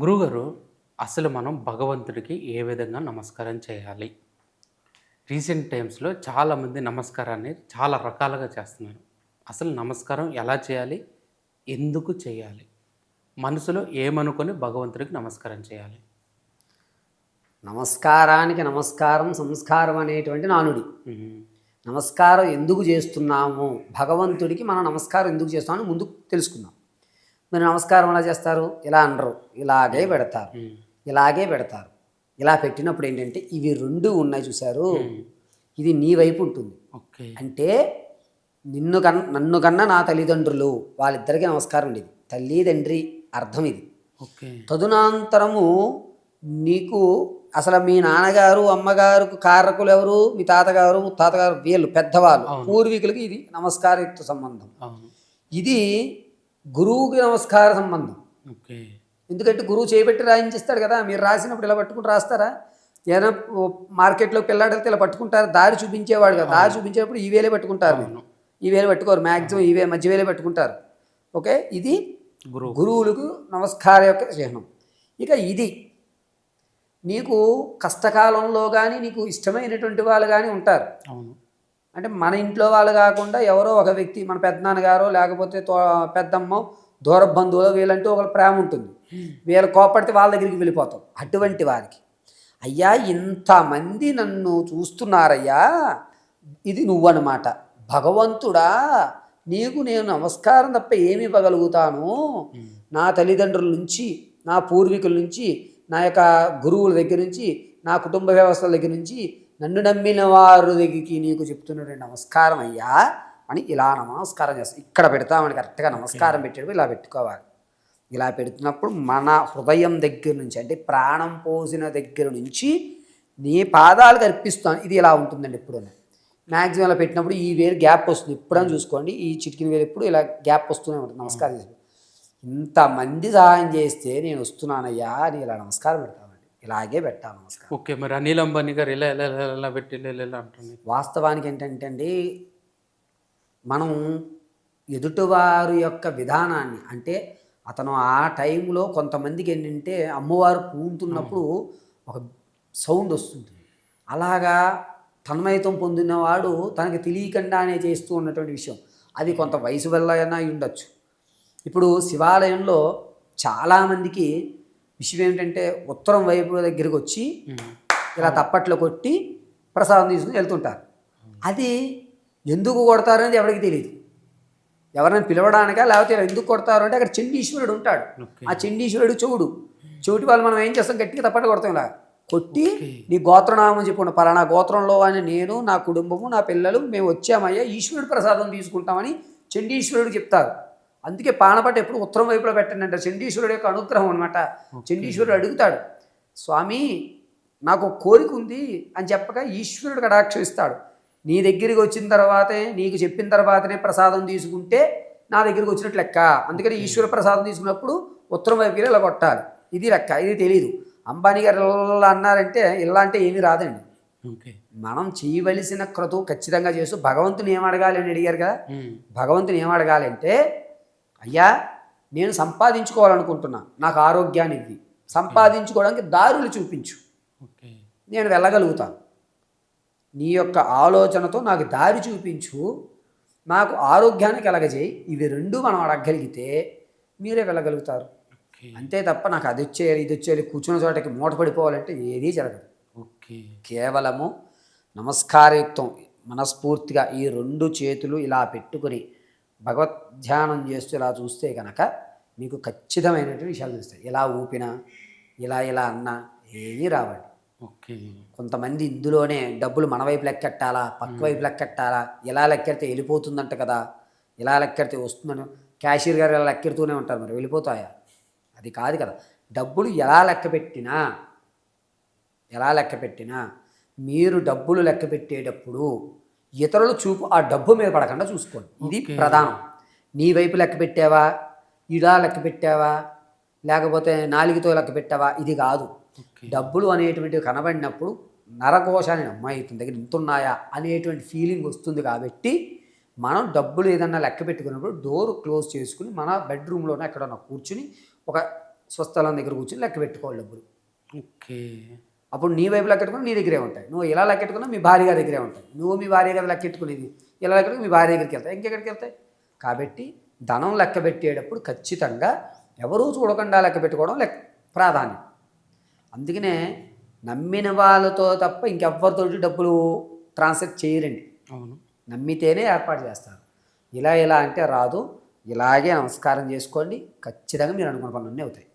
గురుగారు అసలు మనం భగవంతుడికి ఏ విధంగా నమస్కారం చేయాలి? రీసెంట్ టైమ్స్లో చాలామంది నమస్కారాన్ని చాలా రకాలుగా చేస్తున్నారు. అసలు నమస్కారం ఎలా చేయాలి? ఎందుకు చేయాలి? మనసులో ఏమనుకొని భగవంతుడికి నమస్కారం చేయాలి? నమస్కారానికి నమస్కారం సంస్కారం అనేటువంటి నానుడి. నమస్కారం ఎందుకు చేస్తున్నాము? భగవంతుడికి మనం నమస్కారం ఎందుకు చేస్తున్నామని ముందు తెలుసుకుందాం. మరి నమస్కారం ఎలా చేస్తారు? ఇలా అనరు. ఇలాగే పెడతారు. ఇలాగే పెడతారు. ఇలా పెట్టినప్పుడు ఏంటంటే ఇవి రెండు ఉన్నాయి చూశారు. ఇది నీ వైపు ఉంటుంది. ఓకే. అంటే నిన్ను కన్ నన్ను కన్నా నా తల్లిదండ్రులు వాళ్ళిద్దరికీ నమస్కారం ఉండేది. తల్లి తండ్రి అర్థం ఇది. ఓకే. తదునంతరము నీకు అసలు మీ నాన్నగారు అమ్మగారు కారకులు ఎవరు? మీ తాతగారు తాతగారు వీళ్ళు పెద్దవాళ్ళు. పూర్వీకులకి ఇది నమస్కారయుక్త సంబంధం. ఇది గురువుకి నమస్కార సంబంధం. ఓకే. ఎందుకంటే గురువు చేయబెట్టి రాయించిస్తాడు కదా మీరు రాసినప్పుడు ఇలా పట్టుకుని రాస్తారా? ఏదైనా మార్కెట్లో పిల్లాడితే ఇలా పట్టుకుంటారు దారి చూపించేవాడు కదా దారి చూపించేటప్పుడు ఈ వేలే పట్టుకుంటారు. అవును. ఈ వేలు పట్టుకోరు మ్యాక్సిమం ఈ వే మధ్య వేలే పట్టుకుంటారు. ఓకే? ఇది గురువు. గురువులకు నమస్కార యొక్క చిహ్నం. ఇక ఇది. నీకు కష్టకాలంలో కానీ నీకు ఇష్టమైనటువంటి వాళ్ళు కానీ ఉంటారు. అవును. అంటే మన ఇంట్లో వాళ్ళు కాకుండా ఎవరో ఒక వ్యక్తి మన పెద్దనాన్నగారో లేకపోతే పెద్దమ్మ దూర బంధువులో వీళ్ళంటూ ఒక ప్రేమ ఉంటుంది. వీళ్ళు కోపడితే వాళ్ళ దగ్గరికి వెళ్ళిపోతాం అటువంటి వారికి. అయ్యా ఇంతమంది నన్ను చూస్తున్నారయ్యా ఇది నువ్వన్నమాట. భగవంతుడా నీకు నేను నమస్కారం తప్ప ఏమి ఇవ్వగలుగుతాను? నా తల్లిదండ్రుల నుంచి నా పూర్వీకుల నుంచి నా యొక్క గురువుల దగ్గర నుంచి నా కుటుంబ వ్యవస్థల దగ్గర నుంచి నన్ను నమ్మిన వారి దగ్గరికి నీకు చెప్తున్నాడు నమస్కారం అయ్యా అని ఇలా నమస్కారం చేస్తాం ఇక్కడ పెడతామని కరెక్ట్గా నమస్కారం పెట్టేటప్పుడు ఇలా పెట్టుకోవాలి. ఇలా పెడుతున్నప్పుడు మన హృదయం దగ్గర నుంచి అంటే ప్రాణం పోసిన దగ్గర నుంచి నీ పాదాలకు అర్పిస్తాను ఇది ఇలా ఉంటుందండి ఎప్పుడు మ్యాక్సిమం ఇలా పెట్టినప్పుడు ఈ వేరు గ్యాప్ వస్తుంది. ఎప్పుడని చూసుకోండి. ఈ చిటికిన వేలు ఎప్పుడు ఇలా గ్యాప్ వస్తూనే ఉంటుంది. నమస్కారం చేసి ఇంతమంది సహాయం చేస్తే నేను వస్తున్నానయ్యా అని ఇలా నమస్కారం పెడతామండి ఇలాగే పెట్టాలి నమస్కారం. ఓకే మరి అనిల్ అంబానీ గారు ఇలా ఇలా ఇలా పెట్టి అంటుంది వాస్తవానికి ఏంటంటే అండి మనం ఎదుటివారి యొక్క విధానాన్ని అంటే అతను ఆ టైంలో కొంతమందికి ఏంటంటే అమ్మవారు పూంతున్నప్పుడు ఒక సౌండ్ వస్తుంది. అలాగా తన్మయత్వం పొందినవాడు తనకి తెలియకుండానే చేస్తూ ఉన్నటువంటి విషయం. అది కొంత వయసు వల్ల అయినా అయి ఉండొచ్చు. ఇప్పుడు శివాలయంలో చాలామందికి విషయం ఏమిటంటే ఉత్తరం వైపు దగ్గరికి వచ్చి ఇలా తప్పట్లు కొట్టి ప్రసాదం తీసుకుని వెళ్తుంటారు. అది ఎందుకు కొడతారనేది ఎవరికి తెలియదు ఎవరైనా పిలవడానికా లేకపోతే ఎందుకు కొడతారు అంటే అక్కడ చండీశ్వరుడు ఉంటాడు. ఆ చండీశ్వరుడు చెవుడు చెవిటి వాళ్ళు మనం ఏం చేస్తాం? గట్టిగా తప్పట్లు కొడతాం ఇలా. కొట్టి. నీ గోత్రనామం చెప్పుకున్న పలానా గోత్రంలో అని నేను నా కుటుంబము నా పిల్లలు మేము వచ్చామయ్యా ఈశ్వరుడు ప్రసాదం తీసుకుంటామని చండీశ్వరుడు చెప్తారు. అందుకే పానపట్ట ఎప్పుడు ఉత్తరం వైపులో పెట్టండి అంటారు చండీశ్వరుడు యొక్క అనుగ్రహం అనమాట చండీశ్వరుడు అడుగుతాడు స్వామి నాకు కోరిక ఉంది అని చెప్పగా ఈశ్వరుడు కటాక్షం ఇస్తాడు. నీ దగ్గరికి వచ్చిన తర్వాతే నీకు చెప్పిన తర్వాతనే ప్రసాదం తీసుకుంటే నా దగ్గరికి వచ్చినట్టు లెక్క. అందుకని ఈశ్వర ప్రసాదం తీసుకున్నప్పుడు ఉత్తరం వైపు ఇలా కొట్టాలి ఇది లెక్క ఇది తెలియదు అంబానీ గారు ఇలా అన్నారంటే ఇలా అంటే ఏమీ రాదండి. మనం చేయవలసిన క్రతువు ఖచ్చితంగా చేస్తూ భగవంతుని ఏం అడగాలి అని అడిగారు కదా? భగవంతుని ఏం అడగాలి అంటే అయ్యా నేను సంపాదించుకోవాలనుకుంటున్నా. నాకు ఆరోగ్యాన్ని ఇవ్వి సంపాదించుకోవడానికి దారులు చూపించు. నేను వెళ్ళగలుగుతాను నీ యొక్క ఆలోచనతో నాకు దారి చూపించు. నాకు ఆరోగ్యాన్ని కలగజేయి ఇవి రెండు మనం అడగగలిగితే మీరే వెళ్ళగలుగుతారు. అంతే తప్ప నాకు అది వచ్చేయాలి ఇది వచ్చేయాలి కూర్చున్న చోటకి మూట పడిపోవాలంటే ఏదీ జరగదు. ఓకే. కేవలము నమస్కారయుక్తం మనస్ఫూర్తిగా ఈ రెండు చేతులు ఇలా పెట్టుకుని భగవద్ ధ్యానం చేస్తూ ఇలా చూస్తే కనుక మీకు ఖచ్చితమైనటువంటి విషయాలు తెలుస్తాయి. ఇలా ఊపినా ఇలా ఇలా అన్నా ఏమీ రావండి. ఓకే. కొంతమంది ఇందులోనే డబ్బులు మన వైపు లెక్కెట్టాలా పక్క వైపు లెక్కెట్టాలా ఇలా లెక్కెడితే వెళ్ళిపోతుందంట కదా ఇలా లెక్కెడితే వస్తుందని క్యాషియర్ గారు ఇలా లెక్కెడుతూనే ఉంటారు మరి వెళ్ళిపోతాయా? అది కాదు కదా. డబ్బులు ఎలా లెక్క పెట్టినా ఎలా లెక్క పెట్టినా మీరు డబ్బులు లెక్క పెట్టేటప్పుడు ఇతరుల చూపు ఆ డబ్బు మీద పడకుండా చూసుకోండి. ఇది. ప్రధానం. నీ వైపు లెక్క పెట్టావా? ఇడా లెక్క పెట్టావా? లేకపోతే నాలుగుతో లెక్క పెట్టావా? ఇది కాదు. డబ్బులు అనేటువంటివి కనబడినప్పుడు నరకోశాన్ని అమ్మాయి ఇతని దగ్గర ఇంత ఉన్నాయా అనేటువంటి ఫీలింగ్ వస్తుంది కాబట్టి మనం డబ్బులు ఏదన్నా లెక్క పెట్టుకున్నప్పుడు డోర్ క్లోజ్ చేసుకుని మన బెడ్రూమ్లోనే ఎక్కడన్నా కూర్చుని ఒక స్వస్థలం దగ్గర కూర్చొని లెక్క పెట్టుకోవాలి డబ్బులు. ఓకే. అప్పుడు నీ వైపు లెక్కెట్టుకుని నీ దగ్గరే ఉంటాయి. నువ్వు ఇలా లెక్కెట్టుకున్నా మీ భార్య గారి దగ్గరే ఉంటాయి. నువ్వు మీ భార్య గారి లెక్కెట్టుకునేది ఇలా లెక్కెట్టుకుని మీ భార్య దగ్గరికి వెళ్తాయి. ఇంకెక్కడికి వెళ్తాయి? కాబట్టి ధనం లెక్క పెట్టేటప్పుడు ఖచ్చితంగా ఎవరూ చూడకుండా లెక్క పెట్టుకోవడం లెక్క ప్రాధాన్యం. అందుకనే నమ్మిన వాళ్ళతో తప్ప ఇంకెవ్వరితోటి డబ్బులు ట్రాన్సాక్ట్ చేయరండి. అవును. నమ్మితేనే ఏర్పాటు చేస్తారు. ఇలా ఇలా అంటే రాదు. ఇలాగే నమస్కారం చేసుకోండి. ఖచ్చితంగా మీరు అనుకున్న పనులన్నీ అవుతాయి.